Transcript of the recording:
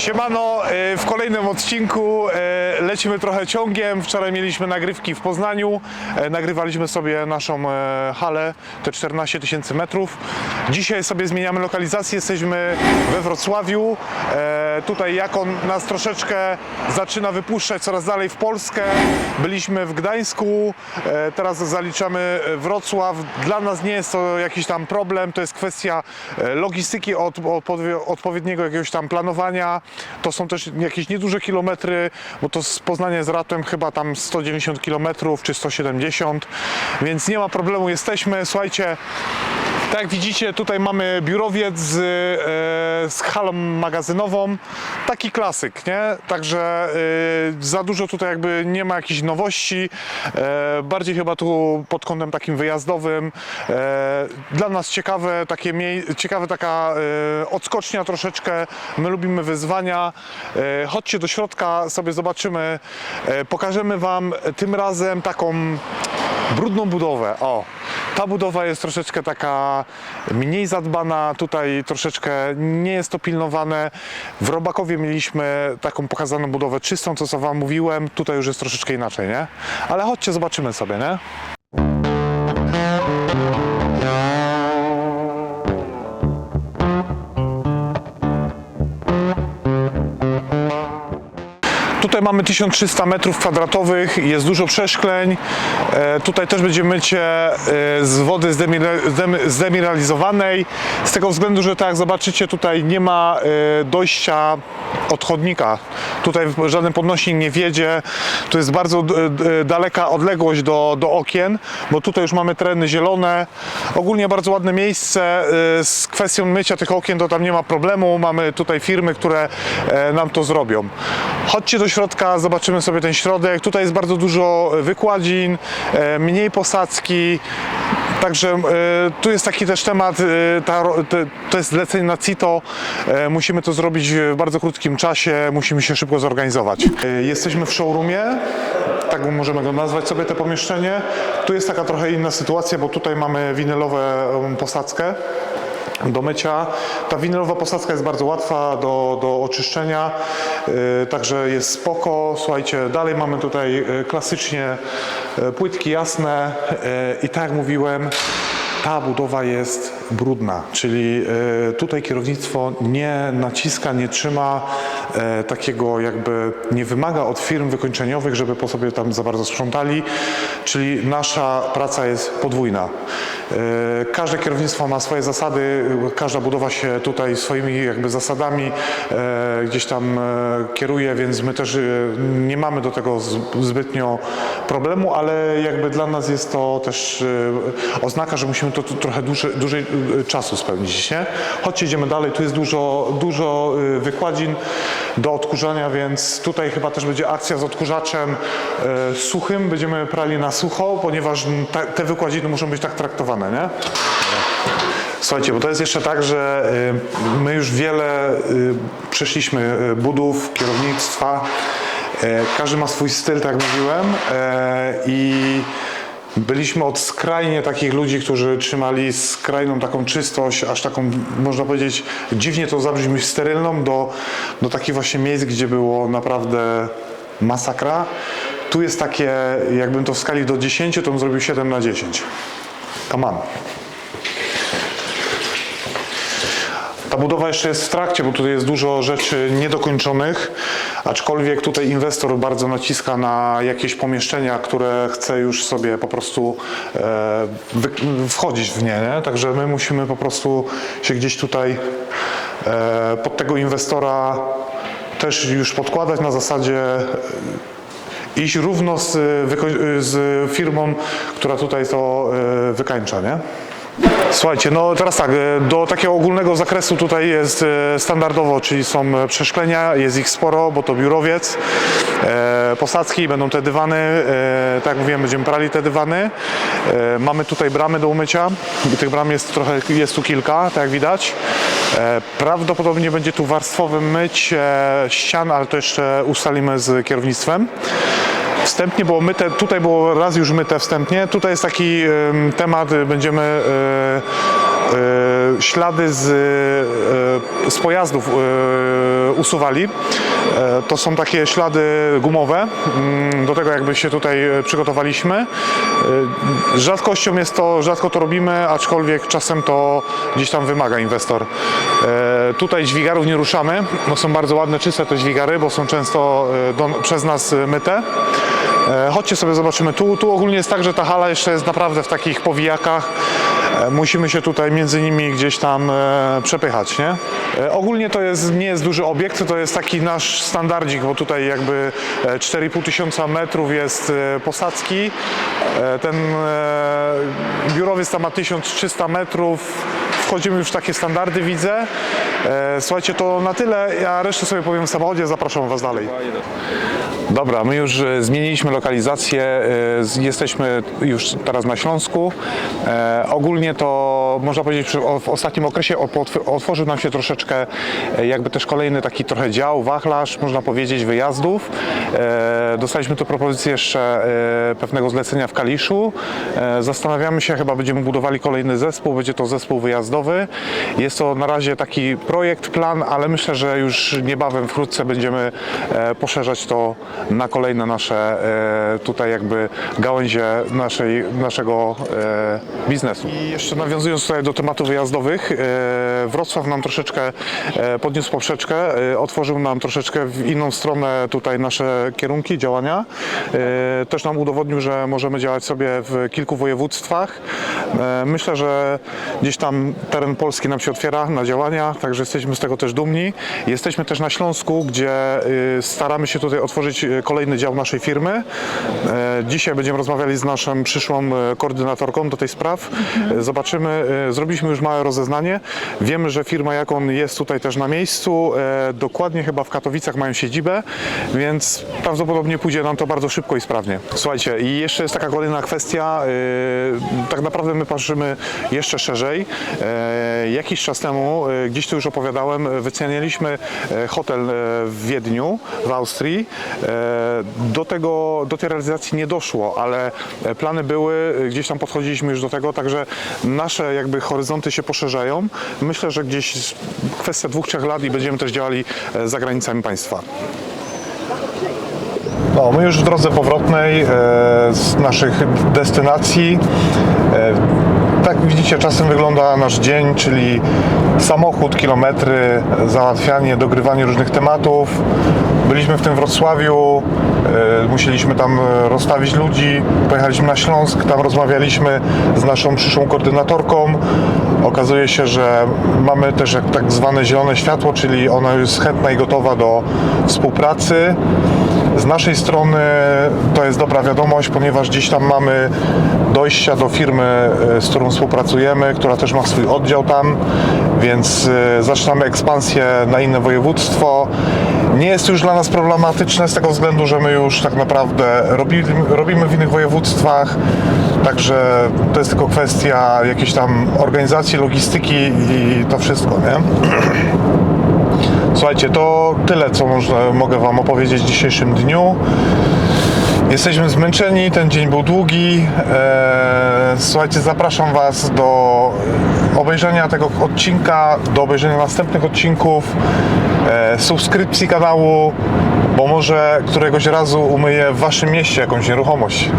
Siemano, y, w kolejnym odcinku y, lecimy trochę ciągiem. Wczoraj mieliśmy nagrywki w Poznaniu. E, Nagrywaliśmy sobie naszą e, halę, te 14 tysięcy metrów. Dzisiaj sobie zmieniamy lokalizację, jesteśmy we Wrocławiu. E, Tutaj Jakon nas troszeczkę zaczyna wypuszczać coraz dalej w Polskę. Byliśmy w Gdańsku, e, teraz zaliczamy Wrocław. Dla nas nie jest to jakiś tam problem, to jest kwestia e, logistyki, od, odpowie- odpowiedniego jakiegoś tam planowania. To są też jakieś nieduże kilometry, bo to z Poznania z Ratem chyba tam 190 kilometrów czy 170, więc nie ma problemu, jesteśmy. Słuchajcie, tak jak widzicie, tutaj mamy biurowiec z, e, z halą magazynową. Taki klasyk, nie? Także e, za dużo tutaj jakby nie ma jakichś nowości. E, bardziej chyba tu pod kątem takim wyjazdowym. Dla nas ciekawe, takie ciekawe taka odskocznia troszeczkę. My lubimy wyzwania. Chodźcie do środka, sobie zobaczymy. Pokażemy Wam tym razem taką brudną budowę. O, ta budowa jest troszeczkę taka mniej zadbana, tutaj troszeczkę nie jest to pilnowane. W Robakowie mieliśmy taką pokazaną budowę czystą, co Wam mówiłem, tutaj już jest troszeczkę inaczej, nie? Ale chodźcie, zobaczymy sobie, nie? Tutaj mamy 1300 metrów kwadratowych, jest dużo przeszkleń. E, tutaj też będzie mycie e, z wody zdemineralizowanej. Z tego względu, że tak jak zobaczycie, tutaj nie ma e, dojścia od chodnika. Tutaj żaden podnośnik nie wiedzie. Tu jest bardzo daleka odległość do, do okien, bo tutaj już mamy tereny zielone. Ogólnie bardzo ładne miejsce. Z kwestią mycia tych okien to tam nie ma problemu. Mamy tutaj firmy, które nam to zrobią. Chodźcie do środka, zobaczymy sobie ten środek. Tutaj jest bardzo dużo wykładzin, e, mniej posadzki. Także e, tu jest taki też temat, e, to jest zlecenie na CITO. E, musimy to zrobić w bardzo krótkim czasie, musimy się szybko zorganizować. E, jesteśmy w showroomie, tak możemy go nazwać sobie te pomieszczenie. Tu jest taka trochę inna sytuacja, bo tutaj mamy winylowe em, posadzkę do mycia. Ta winylowa posadzka jest bardzo łatwa do, do oczyszczenia, yy, także jest spoko. Słuchajcie, dalej mamy tutaj yy, klasycznie yy, płytki jasne i tak jak mówiłem, ta budowa jest brudna, czyli yy, tutaj kierownictwo nie naciska, nie trzyma yy, takiego jakby, nie wymaga od firm wykończeniowych, żeby po sobie tam za bardzo sprzątali, czyli nasza praca jest podwójna. Yy, Każde kierownictwo ma swoje zasady, każda budowa się tutaj swoimi jakby zasadami e, gdzieś tam e, kieruje, więc my też e, nie mamy do tego zbytnio problemu, ale jakby dla nas jest to też e, oznaka, że musimy to trochę dłużej, dłużej e, czasu spełnić, nie? Chodźcie, idziemy dalej, tu jest dużo, dużo e, wykładzin do odkurzania, więc tutaj chyba też będzie akcja z odkurzaczem e, suchym, będziemy prali na sucho, ponieważ te wykładziny muszą być tak traktowane, nie? Słuchajcie, bo to jest jeszcze tak, że y, my już wiele y, przeszliśmy y, budów, kierownictwa. Każdy ma swój styl, tak jak mówiłem. I byliśmy od skrajnie takich ludzi, którzy trzymali skrajną taką czystość, aż taką, można powiedzieć, dziwnie to zabrzmi, sterylną, do, do takich właśnie miejsc, gdzie było naprawdę masakra. Tu jest takie, jakbym to w skali do 10, to bym zrobił 7 na 10. Come on. Ta budowa jeszcze jest w trakcie, bo tutaj jest dużo rzeczy niedokończonych, aczkolwiek tutaj inwestor bardzo naciska na jakieś pomieszczenia, które chce już sobie po prostu e, wchodzić w nie, nie, także my musimy po prostu się gdzieś tutaj e, pod tego inwestora też już podkładać na zasadzie e, iść równo z, z firmą, która tutaj to wykańcza, nie? Słuchajcie, no teraz tak, e, do takiego ogólnego zakresu tutaj jest e, standardowo, czyli są e, przeszklenia, jest ich sporo, bo to biurowiec, posadzki, będą te dywany, tak jak mówiłem, będziemy prali te dywany. Mamy tutaj bramy do umycia i tych bram jest trochę, jest tu kilka, tak jak widać. Prawdopodobnie będzie tu warstwowe mycie ścian, ale to jeszcze ustalimy z kierownictwem. Wstępnie było myte, tutaj było raz już myte wstępnie. Tutaj jest taki em, temat, y, będziemy e, e, ślady z, e, z pojazdów usuwali. To są takie ślady gumowe. Mm, Do tego jakby się tutaj przygotowaliśmy. Rzadkością jest to, rzadko to robimy, aczkolwiek czasem to gdzieś tam wymaga inwestor. Tutaj dźwigarów nie ruszamy. No są bardzo ładne, czyste te dźwigary, bo są często do, przez nas myte. E, Chodźcie sobie zobaczymy. Tu, tu ogólnie jest tak, że ta hala jeszcze jest naprawdę w takich powijakach. E, Musimy się tutaj między nimi gdzieś tam e, przepychać, nie? Ogólnie to jest, nie jest duży obiekt, to jest taki nasz standardzik, bo tutaj jakby e, 4,5 tysiąca metrów jest posadzki. Ten biurowiec tam ma 1300 metrów. Wchodzimy już w takie standardy, widzę. E, Słuchajcie, to na tyle. Ja resztę sobie powiem w samochodzie, zapraszam Was dalej. Dobra, my już e, zmieniliśmy lokalizację, e, jesteśmy już teraz na Śląsku. Ogólnie to można powiedzieć, w ostatnim okresie otworzył nam się troszeczkę e, jakby też kolejny taki trochę dział, wachlarz, można powiedzieć, wyjazdów. E, dostaliśmy tu propozycję jeszcze e, pewnego zlecenia w Kaliszu. Zastanawiamy się, chyba będziemy budowali kolejny zespół, będzie to zespół wyjazdowy. Jest to na razie taki projekt, plan, ale myślę, że już niebawem wkrótce będziemy poszerzać to na kolejne nasze tutaj jakby gałęzie naszej, naszego biznesu. I jeszcze nawiązując tutaj do tematów wyjazdowych, e, Wrocław nam troszeczkę e, podniósł poprzeczkę, e, otworzył nam troszeczkę w inną stronę tutaj nasze kierunki działania. Też nam udowodnił, że możemy działać sobie w kilku województwach. Myślę, że gdzieś tam teren Polski nam się otwiera na działania, także jesteśmy z tego też dumni. Jesteśmy też na Śląsku, gdzie staramy się tutaj otworzyć kolejny dział naszej firmy. Dzisiaj będziemy rozmawiali z naszą przyszłą koordynatorką do tej spraw. Zobaczymy, zrobiliśmy już małe rozeznanie. Wiemy, że firma Jakon jest tutaj też na miejscu. E, Dokładnie chyba w Katowicach mają siedzibę, więc prawdopodobnie pójdzie nam to bardzo szybko i sprawnie. Słuchajcie, i jeszcze jest taka kolejna kwestia. e, Tak naprawdę my patrzymy jeszcze szerzej. E, Jakiś czas temu, e, gdzieś tu już opowiadałem, e, wycenialiśmy e, hotel e, w Wiedniu, w Austrii. E, Do, tego, do tej realizacji nie doszło, ale e, plany były, e, gdzieś tam podchodziliśmy już do tego, także nasze jakby horyzonty się poszerzają. Myślę, że gdzieś kwestia dwóch, trzech lat i będziemy też działali e, za granicami państwa. No, my już w drodze powrotnej e, z naszych destynacji. Tak widzicie, czasem wygląda nasz dzień, czyli samochód, kilometry, załatwianie, dogrywanie różnych tematów. Byliśmy w tym Wrocławiu, e, musieliśmy tam rozstawić ludzi, pojechaliśmy na Śląsk, tam rozmawialiśmy z naszą przyszłą koordynatorką. Okazuje się, że mamy też tak zwane zielone światło, czyli ona jest chętna i gotowa do współpracy. Z naszej strony to jest dobra wiadomość, ponieważ gdzieś tam mamy dojścia do firmy, e, z którą współpracujemy, która też ma swój oddział tam, więc e, zaczynamy ekspansję na inne województwo. Nie jest już dla nas problematyczne z tego względu, że my już tak naprawdę robimy, robimy w innych województwach, także to jest tylko kwestia jakiejś tam organizacji, logistyki i to wszystko, nie? Słuchajcie, to tyle, co można, mogę Wam opowiedzieć w dzisiejszym dniu. Jesteśmy zmęczeni, ten dzień był długi. Eee, Słuchajcie, zapraszam Was do obejrzenia tego odcinka, do obejrzenia następnych odcinków, e, subskrypcji kanału, bo może któregoś razu umyję w Waszym mieście jakąś nieruchomość.